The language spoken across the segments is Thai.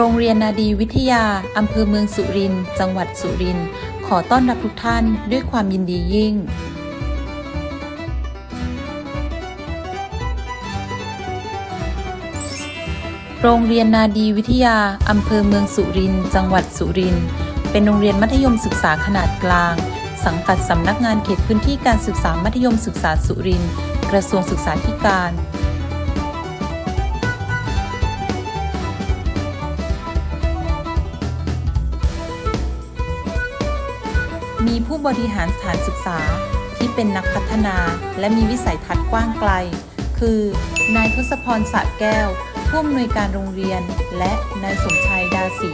โรงเรียนนาดีวิทยา อำเภอเมืองสุรินทร์ จังหวัดสุรินทร์ ขอต้อนรับทุกท่านด้วยความยินดียิ่ง โรงเรียนนาดีวิทยา อำเภอเมืองสุรินทร์ จังหวัดสุรินทร์ เป็นโรงเรียนมัธยมศึกษาขนาดกลาง สังกัดสำนักงานเขตพื้นที่การศึกษามัธยมศึกษาสุรินทร์ กระทรวงศึกษาธิการ มีผู้บริหารสถานศึกษาที่เป็นนักพัฒนาและมีวิสัยทัศน์กว้างไกล คือ นายทศพรสะแก้ว ผู้อำนวยการโรงเรียน และนายสมชายดาศรี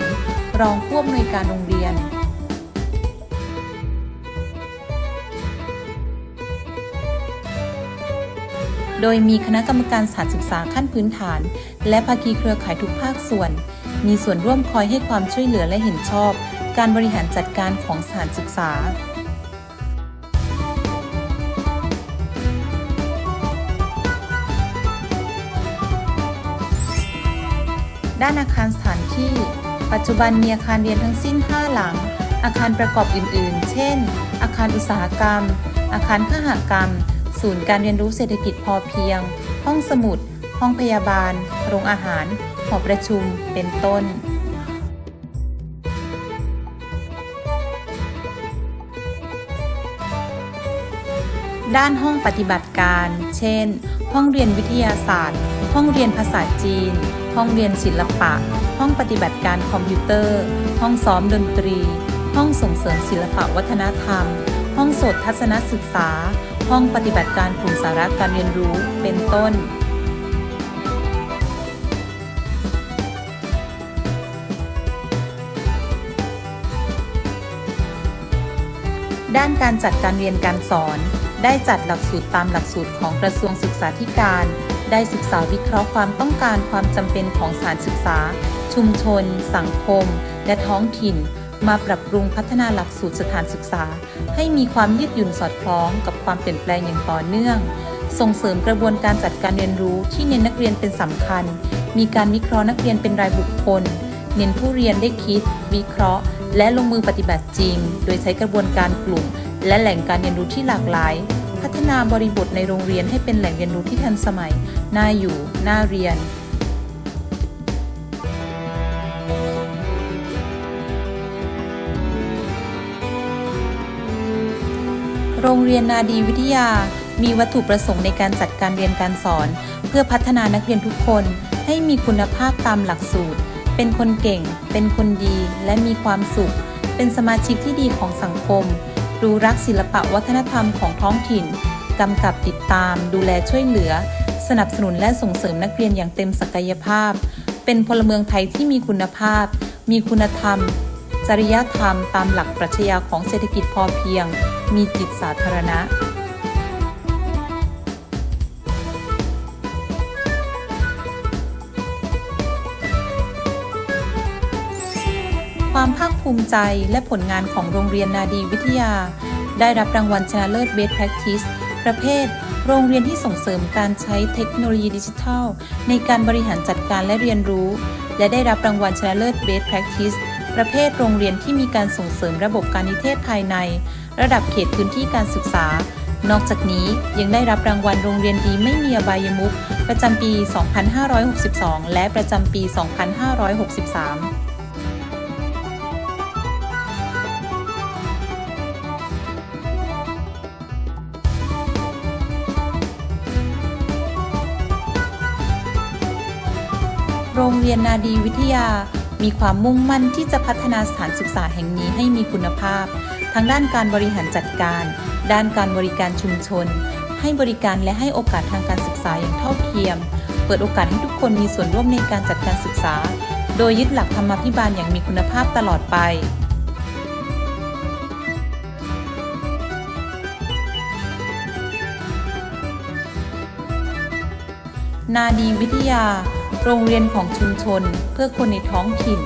รองผู้อำนวยการโรงเรียนโดยมีคณะกรรมการสถานศึกษาขั้นพื้นฐาน และภาคีเครือข่ายทุกภาคส่วน มีส่วนร่วมคอยให้ความช่วยเหลือและเห็นชอบ การบริหารจัดการของสถานศึกษาด้านอาคารสถานที่ ปัจจุบันมีอาคารเรียนทั้งสิ้น 5 หลัง อาคารประกอบอื่น ๆ เช่น อาคารอุตสาหกรรม อาคารขหกรรม ศูนย์การเรียนรู้เศรษฐกิจพอเพียง ห้องสมุด ห้องพยาบาล โรงอาหาร หอประชุม เป็นต้น ด้านห้องปฏิบัติการ เช่น ห้องเรียนวิทยาศาสตร์ ห้องเรียนภาษาจีน ห้องเรียนศิลปะ ห้องปฏิบัติการคอมพิวเตอร์ ห้องซ้อมดนตรี ห้องส่งเสริมศิลปะวัฒนธรรม ห้องสตทัศนศึกษา ห้องปฏิบัติการกลุ่มสาระการเรียนรู้ เป็นต้นด้านการจัดการเรียนการสอน ได้จัดหลักสูตรตามหลักสูตรของกระทรวงศึกษาธิการ ได้ศึกษาวิเคราะห์ความต้องการความจำเป็นของสานศึกษา ชุมชน สังคม และท้องถิ่น มาปรับปรุงพัฒนาหลักสูตรสถานศึกษา ให้มีความยืดหยุ่นสอดคล้องกับความเปลี่ยนแปลงอย่างต่อเนื่อง ส่งเสริมกระบวนการจัดการเรียนรู้ที่เน้นนักเรียนเป็นสำคัญ มีการวิเคราะห์นักเรียนเป็นรายบุคคล เน้นผู้เรียนได้คิด วิเคราะห์ และลงมือปฏิบัติจริง โดยใช้กระบวนการกลุ่ม และแหล่งการเรียนรู้ที่หลากหลาย พัฒนาบริบทในโรงเรียนให้เป็นแหล่งเรียนรู้ที่ทันสมัย น่าอยู่ น่าเรียนโรงเรียนนาดีวิทยา มีวัตถุประสงค์ในการจัดการเรียนการสอน เพื่อพัฒนานักเรียนทุกคนให้มีคุณภาพตามหลักสูตร เป็นคนเก่ง เป็นคนดี และมีความสุข เป็นสมาชิกที่ดีของสังคม รู้รักศิลปะวัฒนธรรมของท้องถิ่นกำกับติดตาม ดูแลช่วยเหลือ สนับสนุนและส่งเสริมนักเรียนอย่างเต็มศักยภาพ เป็นพลเมืองไทยที่มีคุณภาพ มีคุณธรรม จริยธรรมตามหลักปรัชญาของเศรษฐกิจพอเพียง มีจิตสาธารณะ ความภาคภูมิใจและผลงานของโรงเรียนนาดีวิทยา ได้รับรางวัลชนะเลิศ Best Practice ประเภท โรงเรียนที่ส่งเสริมการใช้เทคโนโลยีดิจิทัล ในการบริหารจัดการและเรียนรู้ และได้รับรางวัลชนะเลิศ Best Practice ประเภทโรงเรียนที่มีการส่งเสริมระบบการนิเทศภายใน ระดับเขตพื้นที่การศึกษา นอกจากนี้ยังได้รับรางวัลโรงเรียนดีไม่มีอบายมุขประจำปี 2562 และประจำปี 2563 โรงเรียนนาดีวิทยา มีความมุ่งมั่นที่จะพัฒนาสถานศึกษาแห่งนี้ให้มีคุณภาพ ทั้งด้านการบริหารจัดการ ด้านการบริการชุมชน ให้บริการและให้โอกาสทางการศึกษาอย่างเท่าเทียม เปิดโอกาสให้ทุกคนมีส่วนร่วมในการจัดการศึกษา โดยยึดหลักธรรมาภิบาลอย่างมีคุณภาพตลอดไปนาดีวิทยา โรงเรียนของชุมชนเพื่อคนในท้องถิ่น